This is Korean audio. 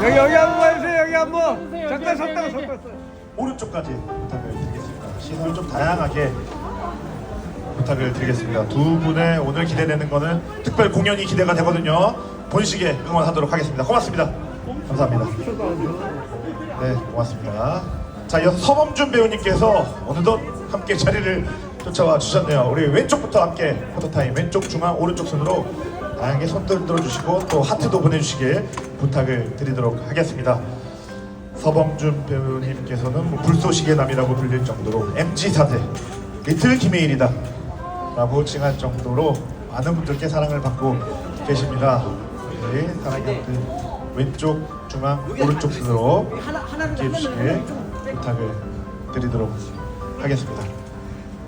여기 여기 한번 해주세요 여기 한번 잠깐 섰다가 섰다가 오른쪽까지 부탁을 드리겠습니다. 시선을 좀 다양하게 부탁을 드리겠습니다. 두 분의 오늘 기대되는 거는 특별 공연이 기대가 되거든요. 본식에 응원하도록 하겠습니다. 고맙습니다. 감사합니다. 네, 고맙습니다. 자, 이어서 서범준 배우님께서 어느덧 함께 자리를 쫓아와 주셨네요. 우리 왼쪽부터 함께 포토타임 왼쪽 중앙 오른쪽 순으로 다양하게 손들 들어주시고 또 하트도 보내주시길 부탁을 드리도록 하겠습니다. 서범준 배우님께서는 뭐 불쏘시개 남이라고 불릴 정도로 MG 사대 리틀 김혜일이다 라고 칭할 정도로 많은 분들께 사랑을 받고 계십니다. 네, 사랑의 하트 왼쪽 중앙 오른쪽 순으로 함께 해주시길 부탁을 드리도록 하겠습니다.